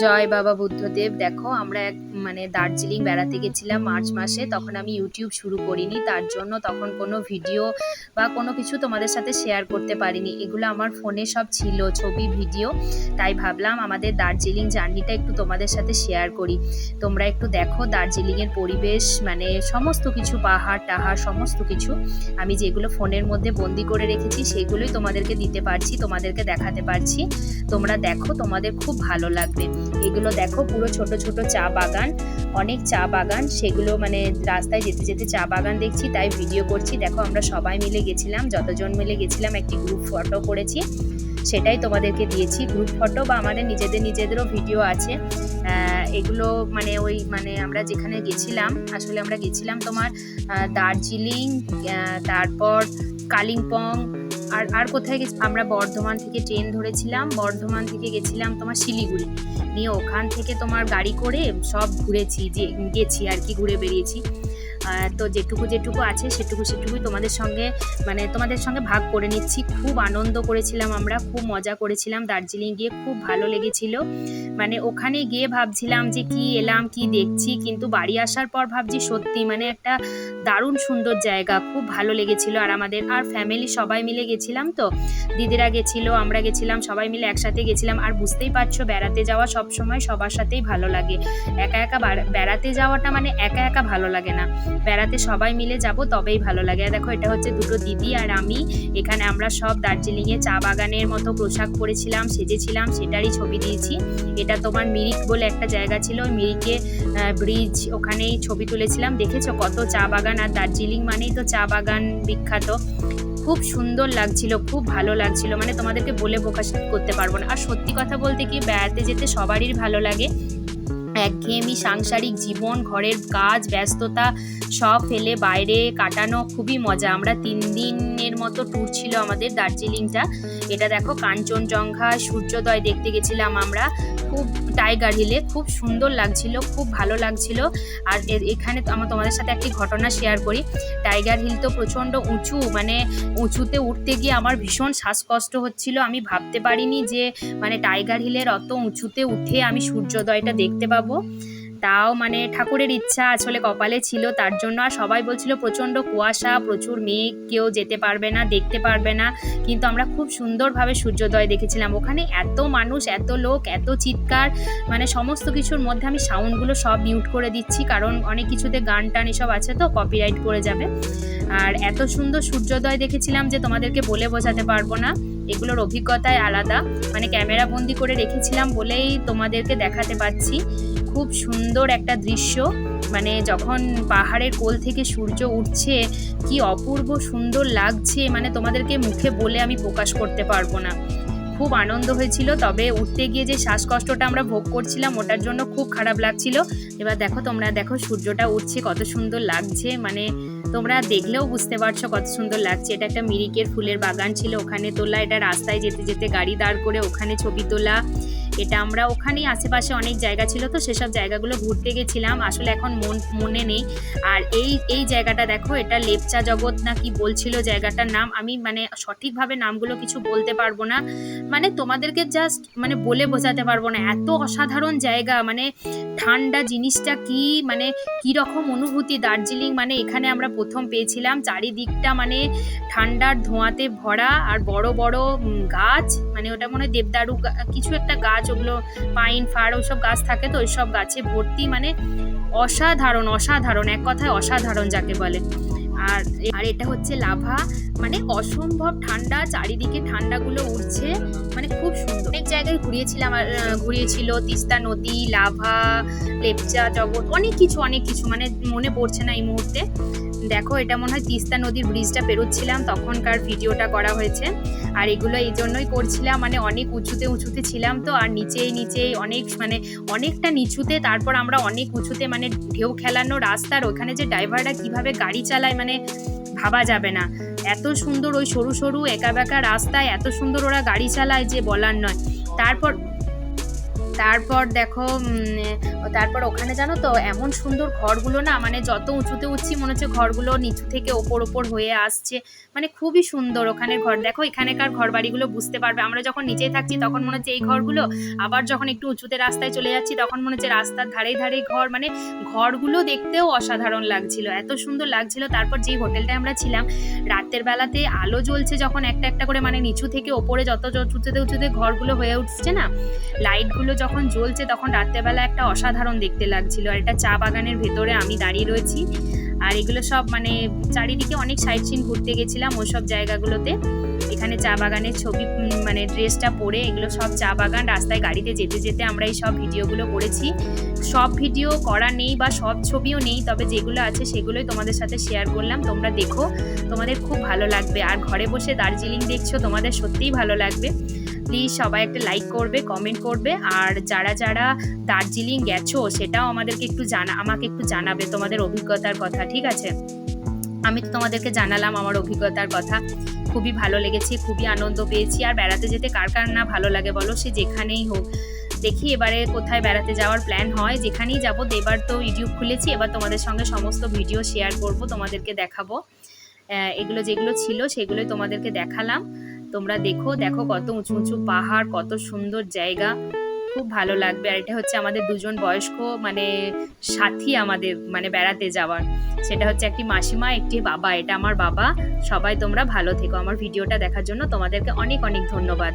জয় বাবা বুদ্ধদেব। দেখো, আমরা এক মানে দার্জিলিং বেড়াতে গেছিলাম মার্চ মাসে। তখন আমি ইউটিউব শুরু করিনি। তার জন্য তখন কোনো ভিডিও বা কোনো কিছু তোমাদের সাথে শেয়ার করতে পারিনি। এগুলো আমার ফোনে সব ছিল, ছবি, ভিডিও। তাই ভাবলাম আমাদের দার্জিলিং জার্নিটা একটু তোমাদের সাথে শেয়ার করি। তোমরা একটু দেখো দার্জিলিংয়ের পরিবেশ মানে সমস্ত কিছু, পাহাড়, টাহাড়, সমস্ত কিছু। আমি যেগুলো ফোনের মধ্যে বন্দি করে রেখেছি, সেগুলোই তোমাদেরকে দিতে পারছি, তোমাদেরকে দেখাতে পারছি। তোমরা দেখো, তোমাদের খুব ভালো লাগবে। এগুলো দেখো, পুরো ছোট ছোট চা বাগান, অনেক চা বাগান। সেগুলো মানে রাস্তায় যেতে যেতে চা বাগান দেখছি, তাই ভিডিও করছি। দেখো, আমরা সবাই মিলে গেছিলাম, যতজন মিলে গেছিলাম, একটি গ্রুপ ফটো করেছি। সেটাই তোমাদেরকে দিয়েছি। গ্রুপ ফটো বা আমাদের নিজেদের নিজেদেরও ভিডিও আছে। এগুলো মানে ওই মানে আমরা যেখানে গেছিলাম, আসলে আমরা গেছিলাম তোমার দার্জিলিং তারপর কালিম্পং আর আর কোথায় গেছি? আমরা বর্ধমান থেকে ট্রেন ধরেছিলাম, বর্ধমান থেকে গেছিলাম তোমার শিলিগুড়ি। নিয়ে ওখান থেকে তোমার গাড়ি করে সব ঘুরেছি, যে, গেছি আর কি, ঘুরে বেরিয়েছি তো যেটুকু যেটুকু আছে, সেটুকু সেটুকুই তোমাদের সঙ্গে মানে তোমাদের সঙ্গে ভাগ করে নিচ্ছি। খুব আনন্দ করেছিলাম আমরা, খুব মজা করেছিলাম দার্জিলিং গিয়ে, খুব ভালো লেগেছিল। মানে ওখানে গিয়ে ভাবছিলাম যে কি এলাম, কি দেখছি, কিন্তু বাড়ি আসার পর ভাবছি সত্যি মানে একটা দারুণ সুন্দর জায়গা, খুব ভালো লেগেছিল। আর আমাদের, আর ফ্যামিলি সবাই মিলে গেছিলাম তো। দিদিরা গেছিল, আমরা গেছিলাম, সবাই মিলে একসাথে গেছিলাম। আর বুঝতেই পারছ, বেড়াতে যাওয়া সব সময় সবার সাথেই ভালো লাগে। একা একা বেড়াতে যাওয়াটা মানে একা একা ভালো লাগে না। বেড়াতে সবাই মিলে যাব, তবেই ভালো লাগে। দেখো, এটা হচ্ছে দুটো দিদি আর আমি। এখানে আমরা সব দার্জিলিংয়ে চা বাগানের মতো পোশাক পরেছিলাম, সেজেছিলাম, সেটারই ছবি দিয়েছি। এটা তোমার মিরিক বলে একটা জায়গা ছিল, ওই মিরিকে ব্রিজ ওখানেই ছবি তুলেছিলাম। দেখেছ কত চা বাগান আর দার্জিলিং মানেই তো চা বাগান বিখ্যাত। খুব সুন্দর লাগছিল, খুব ভালো লাগছিল। মানে তোমাদেরকে বলে প্রকাশ করতে পারব না। আর সত্যি কথা বলতে কি, বেড়াতে যেতে সবারই ভালো লাগে। একঘেয়েমি সাংসারিক জীবন, ঘরের কাজ, ব্যস্ততা সব ফেলে বাইরে কাটানো খুবই মজা। আমরা তিন দিনের মতো ট্যুর ছিল আমাদের দার্জিলিংটা। এটা দেখো কাঞ্চনজঙ্ঘা, সূর্যোদয় দেখতে গেছিলাম আমরা। খুব টাইগার হিলে, খুব সুন্দর লাগছিল, খুব ভালো লাগছিল। আর এখানে আমার তোমাদের সাথে একটি ঘটনা শেয়ার করি। টাইগার হিল তো প্রচণ্ড উঁচু মানে উঁচুতে উঠতে গিয়ে আমার ভীষণ শ্বাসকষ্ট হচ্ছিল। আমি ভাবতে পারিনি যে মানে টাইগার হিলের অত উঁচুতে উঠে আমি সূর্যোদয়টা দেখতে পাবো। তাও মানে ঠাকুরের ইচ্ছা আসলে কপালে ছিল, তার জন্য আর সবাই বলছিল প্রচণ্ড কুয়াশা, প্রচুর মেঘ, কেউ যেতে পারবে না, দেখতে পারবে না। কিন্তু আমরা খুব সুন্দরভাবে সূর্যোদয় দেখেছিলাম। ওখানে এত মানুষ, এত লোক, এত চিৎকার মানে সমস্ত কিছুর মধ্যে আমি সাউন্ডগুলো সব মিউট করে দিচ্ছি, কারণ অনেক কিছুতে গান টান এসব আছে তো কপিরাইট পড়ে যাবে। আর এত সুন্দর সূর্যোদয় দেখেছিলাম যে তোমাদেরকে বলে বোঝাতে পারব না। এগুলোর অভিজ্ঞতাই আলাদা। মানে ক্যামেরা বন্দি করে রেখেছিলাম বলেই তোমাদেরকে দেখাতে পাচ্ছি। খুব সুন্দর একটা দৃশ্য। মানে যখন পাহাড়ের কোল থেকে সূর্য উঠছে, কি অপূর্ব সুন্দর লাগছে। মানে তোমাদেরকে মুখে বলে আমি প্রকাশ করতে পারব না। খুব আনন্দ হয়েছিল। তবে উঠতে গিয়ে যে শ্বাসকষ্টটা আমরা ভোগ করছিলাম, ওটার জন্য খুব খারাপ লাগছিল। এবার দেখো তোমরা, দেখো সূর্যটা উঠছে, কত সুন্দর লাগছে। মানে তোমরা দেখলেও বুঝতে পারছ কত সুন্দর লাগছে। এটা একটা মিরিকের ফুলের বাগান ছিল। ওখানে তোলা, এটা রাস্তায় যেতে যেতে গাড়ি দাঁড় করে ওখানে ছবি তোলা। এটা আমরা ওখানেই আশেপাশে অনেক জায়গা ছিল, তো সেসব জায়গাগুলো ঘুরতে গেছিলাম। আসলে এখন মন, মনে নেই। আর এই এই জায়গাটা দেখো, এটা লেপচা জগৎ না কি বলছিল জায়গাটার নাম? আমি মানে সঠিকভাবে নামগুলো কিছু বলতে পারব না। মানে তোমাদেরকে জাস্ট মানে বলে বোঝাতে পারব না। এত অসাধারণ জায়গা মানে ঠান্ডা জিনিসটা কি মানে কি রকম অনুভূতি? দার্জিলিং মানে এখানে আমরা প্রথম পেয়েছিলাম। চারিদিকটা মানে ঠান্ডার ধোঁয়াতে ভরা আর বড় বড় গাছ। মানে ওটা মনে হয় দেবদারু কিছু একটা গাছ, ওগুলো পাইন ফার ওইসব গাছ থাকে তো, ওইসব গাছে ভর্তি মানে অসাধারণ অসাধারণ, এক কথায় অসাধারণ যাকে বলে। আর আর এটা হচ্ছে লাভা মানে অসম্ভব ঠান্ডা, চারিদিকে ঠান্ডাগুলো উঠছে মানে খুব সুন্দর। অনেক জায়গায় ঘুরিয়েছিলাম, আর ঘুরিয়েছিল তিস্তা নদী, লাভা, লেপচা, জগৎ, অনেক কিছু অনেক কিছু মানে মনে পড়ছে না এই মুহূর্তে। দেখো, এটা মনে হয় তিস্তা নদীর ব্রিজটা পেরোচ্ছিলাম, তখনকার ভিডিওটা করা হয়েছে। আর এগুলো এই জন্যই করছিলাম মানে অনেক উঁচুতে উঁচুতে ছিলাম তো, আর নিচেই নিচেই অনেক মানে অনেকটা নিচুতে, তারপর আমরা অনেক উঁচুতে মানে ঢেউ খেলানো রাস্তার ওখানে যে ড্রাইভাররা কীভাবে গাড়ি চালায় মানে ভাবা যাবে না। এত সুন্দর ওই সরু সরু একা বেঁকা রাস্তায়, এত সুন্দর ওরা গাড়ি চালায় যে বলার নয়। তারপর তারপর দেখো তারপর ওখানে জানো তো, এমন সুন্দর ঘরগুলো না মানে যত উঁচুতে উঠছি মনে হচ্ছে ঘরগুলো নিচু থেকে ওপর ওপর হয়ে আসছে। মানে খুবই সুন্দর ওখানের ঘর। দেখো, এখানেকার ঘর বাড়িগুলো বুঝতে পারবে। আমরা যখন নিচেই থাকছি তখন মনে হচ্ছে এই ঘরগুলো, আবার যখন একটু উঁচুতে রাস্তায় চলে যাচ্ছি তখন মনে হচ্ছে রাস্তার ধারেই ধারেই ঘর। মানে ঘরগুলো দেখতেও অসাধারণ লাগছিল, এত সুন্দর লাগছিল। তারপর যেই হোটেলটায় আমরা ছিলাম, রাতের বেলাতে আলো জ্বলছে যখন একটা একটা করে মানে নিচু থেকে ওপরে যত উঁচুতে উঁচুতে ঘরগুলো হয়ে উঠছে না, লাইটগুলো যখন জ্বলছে তখন রাত্রেবেলা একটা অসাধারণ দেখতে লাগছিল। আর এটা চা বাগানের ভেতরে আমি দাঁড়িয়ে রয়েছি। আর এগুলো সব মানে চারিদিকে অনেক সাইড সিন ঘুরতে গেছিলাম ওসব জায়গাগুলোতে। এখানে চা বাগানের ছবি মানে ড্রেসটা পরে এগুলো সব চা বাগান, রাস্তায় গাড়িতে যেতে যেতে আমরা এই সব ভিডিওগুলো করেছি। সব ভিডিও করা নেই বা সব ছবিও নেই, তবে যেগুলো আছে সেগুলোই তোমাদের সাথে শেয়ার করলাম। তোমরা দেখো, তোমাদের খুব ভালো লাগবে। আর ঘরে বসে দার্জিলিং দেখছ, তোমাদের সত্যিই ভালো লাগবে। প্লিজ সবাই একটা লাইক করবে কমেন্ট করবে। আর যারা যারা দার্জিলিং গেছো, সেটাও আমাদেরকে একটু জানা, আমাকে একটু জানাবে তোমাদের অভিজ্ঞতার কথা, ঠিক আছে? আমি তো তোমাদেরকে জানালাম আমার অভিজ্ঞতার কথা। খুবই ভালো লেগেছে, খুবই আনন্দ পেয়েছি। আর বেড়াতে যেতে কার কার না ভালো লাগে বলো? সে যেখানেই হোক। দেখি এবারে কোথায় বেড়াতে যাওয়ার প্ল্যান হয়। যেখানেই যাব, এবার তো ইউটিউব খুলেছি, এবার তোমাদের সঙ্গে সমস্ত ভিডিও শেয়ার করব, তোমাদেরকে দেখাবো। এগুলো যেগুলো ছিল, সেগুলোই তোমাদেরকে দেখালাম। তোমরা দেখো দেখো কত উঁচু উঁচু পাহাড়, কত সুন্দর জায়গা। খুব ভালো লাগবে। আর এটা হচ্ছে আমাদের দুজন বয়স্ক মানে সাথী আমাদের মানে বেড়াতে যাওয়ার। সেটা হচ্ছে একটি মাসিমা, একটি বাবা। এটা আমার বাবা। সবাই তোমরা ভালো থেকো। আমার ভিডিওটা দেখার জন্য তোমাদেরকে অনেক অনেক ধন্যবাদ।